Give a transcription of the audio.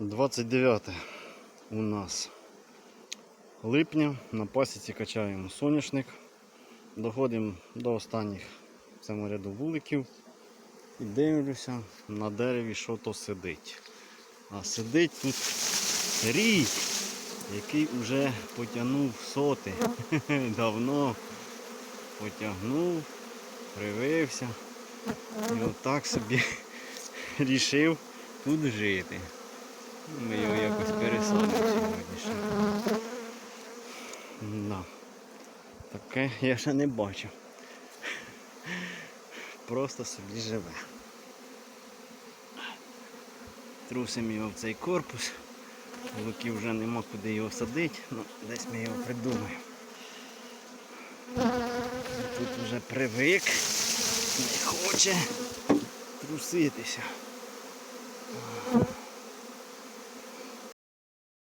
29 у нас липня. На пасіці качаємо соняшник. Доходимо до останніх в цьому ряду вуликів. І дивлюся на дереві, що то сидить. А сидить тут рій, який вже потягнув соти. Давно потягнув, привився. І отак собі рішив тут жити. Ми його якось пересадимо сьогодні. Да. Таке я ще не бачив. Просто собі живе. Трусимо його в цей корпус. Луки вже нема куди його садити, ну десь ми його придумаємо. Тут вже привик, не хоче труситися.